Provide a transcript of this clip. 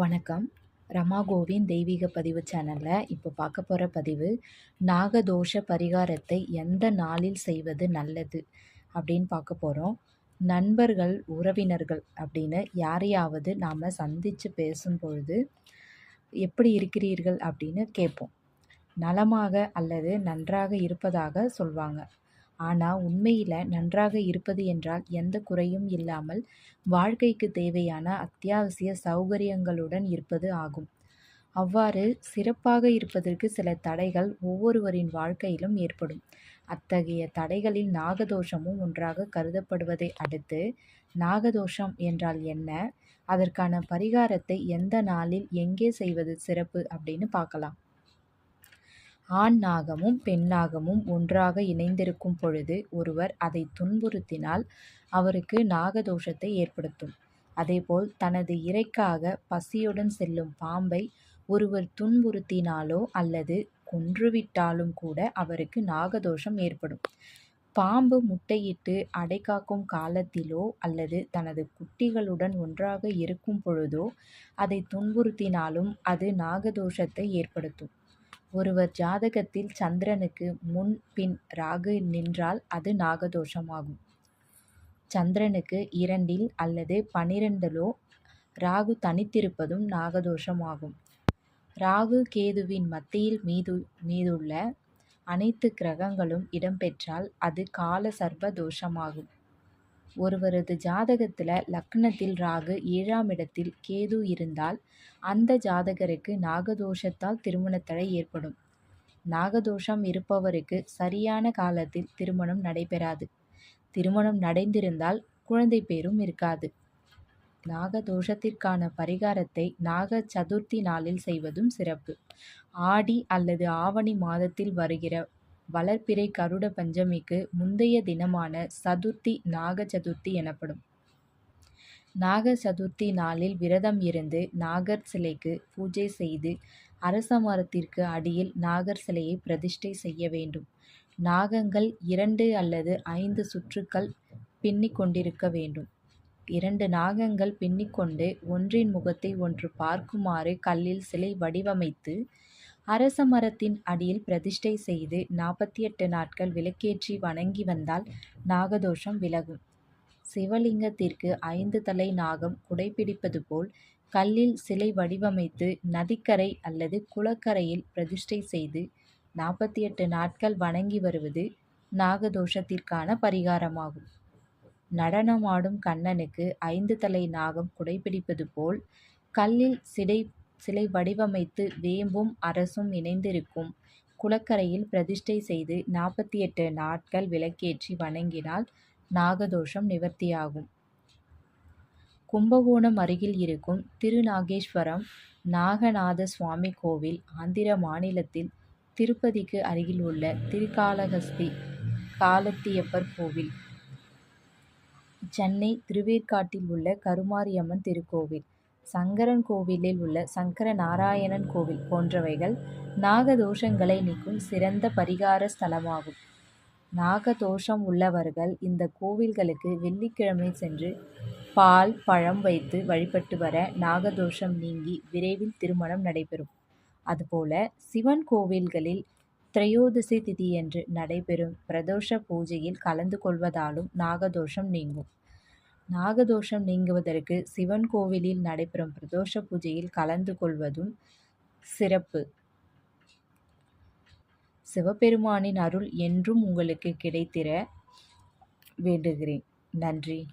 வணக்கம். ரமா கோவின் தெய்வீக பதிவு சேனலில் இப்போ பார்க்க போகிற பதிவு நாகதோஷ பரிகாரத்தை எந்த நாளில் செய்வது நல்லது அப்படின்னு பார்க்க போகிறோம் நண்பர்கள் உறவினர்கள் அப்படின்னு யாரையாவது நாம் சந்தித்து பேசும் பொழுது எப்படி இருக்கிறீர்கள் அப்படின்னு கேட்போம். நலமாக அல்லது நன்றாக இருப்பதாக சொல்வாங்க. ஆனால் உண்மையில் நன்றாக இருப்பது என்றால் எந்த குறையும் இல்லாமல் வாழ்க்கைக்கு தேவையான அத்தியாவசிய சௌகரியங்களுடன் இருப்பது ஆகும். அவ்வாறு சிறப்பாக இருப்பதற்கு சில தடைகள் ஒவ்வொருவரின் வாழ்க்கையிலும் ஏற்படும். அத்தகைய தடைகளில் நாகதோஷமும் ஒன்றாக கருதப்படுவதை அடுத்து நாகதோஷம் என்றால் என்ன? அதற்கான பரிகாரத்தை எந்த நாளில் எங்கே செய்வது சிறப்பு அப்படின்னு பார்க்கலாம். ஆண் நாகமும் பெண் நாகமும் ஒன்றாக இணைந்திருக்கும் பொழுது ஒருவர் அதை துன்புறுத்தினால் அவருக்கு நாகதோஷத்தை ஏற்படுத்தும். அதேபோல் தனது இறைக்காக பசியுடன் செல்லும் பாம்பை ஒருவர் துன்புறுத்தினாலோ அல்லது கொன்றுவிட்டாலும் கூட அவருக்கு நாகதோஷம் ஏற்படும். பாம்பு முட்டையிட்டு அடைகாக்கும் காலத்திலோ அல்லது தனது குட்டிகளுடன் ஒன்றாக இருக்கும் பொழுதோ அதை துன்புறுத்தினாலும் அது நாகதோஷத்தை ஏற்படுத்தும். ஒருவர் ஜாதகத்தில் சந்திரனுக்கு முன் பின் ராகு நின்றால் அது நாகதோஷமாகும். சந்திரனுக்கு இரண்டில் அல்லது பனிரெண்டிலோ ராகு தனித்திருப்பதும் நாகதோஷமாகும். ராகு கேதுவின் மத்தியில் மீது மீதுள்ள அனைத்து கிரகங்களும் இடம்பெற்றால் அது கால சர்ப தோஷமாகும். ஒருவரது ஜாதகத்தில் லக்னத்தில் ராகு ஏழாம் இடத்தில் கேது இருந்தால் அந்த ஜாதகருக்கு நாகதோஷத்தால் திருமணத்தடை ஏற்படும். நாகதோஷம் இருப்பவருக்கு சரியான காலத்தில் திருமணம் நடைபெறாது. திருமணம் நடைந்திருந்தால் குழந்தை பேரும் இருக்காது. நாகதோஷத்திற்கான பரிகாரத்தை நாக சதுர்த்தி நாளில் செய்வதும் சிறப்பு. ஆடி அல்லது ஆவணி மாதத்தில் வருகிற வளர்ப்பிறை கருட பஞ்சமிக்கு முந்தைய தினமான சதுர்த்தி நாக சதுர்த்தி எனப்படும். நாக சதுர்த்தி நாளில் விரதம் இருந்து நாகர் சிலைக்கு பூஜை செய்து அரச மரத்திற்கு அடியில் நாகர் சிலையை பிரதிஷ்டை செய்ய வேண்டும். நாகங்கள் இரண்டு அல்லது ஐந்து சுற்றுக்கள் பின்னிக் கொண்டிருக்க வேண்டும். இரண்டு நாகங்கள் பின்னிக்கொண்டு ஒன்றின் முகத்தை ஒன்று பார்க்குமாறு கல்லில் சிலை வடிவமைத்து அரச மரத்தின் அடியில் பிரதிஷ்டை செய்து நாற்பத்தி எட்டு நாட்கள் விளக்கேற்றி வணங்கி வந்தால் நாகதோஷம் விலகும். சிவலிங்கத்திற்கு ஐந்து தலை நாகம் குடைப்பிடிப்பது போல் கல்லில் சிலை வடிவமைத்து நதிக்கரை அல்லது குளக்கரையில் பிரதிஷ்டை செய்து நாற்பத்தி எட்டு நாட்கள் வணங்கி வருவது நாகதோஷத்திற்கான பரிகாரமாகும். நடனமாடும் கண்ணனுக்கு ஐந்து தலை நாகம் குடைப்பிடிப்பது போல் கல்லில் சிடை சிலை வடிவமைத்து வேம்பும் அரசும் இணைந்திருக்கும். குளக்கரையில் பிரதிஷ்டை செய்து நாற்பத்தி எட்டு நாட்கள் விளக்கேற்றி வணங்கினால் நாகதோஷம் நிவர்த்தியாகும். கும்பகோணம் அருகில் இருக்கும் திருநாகேஸ்வரம் நாகநாத சுவாமி கோவில் ஆந்திர மாநிலத்தில் திருப்பதிக்கு அருகில் உள்ள திருக்காளஹஸ்தி காலத்தியப்பர் கோவில். சென்னை திருவேற்காட்டில் உள்ள கருமாரியம்மன் திருக்கோவில். சங்கரன் கோவிலில் உள்ள சங்கர நாராயணன் கோவில் போன்றவைகள் நாகதோஷங்களை நீக்கும் சிறந்த பரிகார ஸ்தலமாகும். நாகதோஷம் உள்ளவர்கள் இந்த கோவில்களுக்கு வெள்ளிக்கிழமை சென்று பால் பழம் வைத்து வழிபட்டு வர நாகதோஷம் நீங்கி விரைவில் திருமணம் நடைபெறும். அதுபோல சிவன் கோவில்களில் திரையோதசி திதியன்று நடைபெறும் பிரதோஷ பூஜையில் கலந்து கொள்வதாலும் நாகதோஷம் நீங்கும். நாகதோஷம் நீங்குவதற்கு சிவன் கோவிலில் நடைபெறும் பிரதோஷ பூஜையில் கலந்து கொள்வதும் சிறப்பு. சிவபெருமானின் அருள் என்றும் உங்களுக்கு கிடைத்திட வேண்டுகிறேன். நன்றி.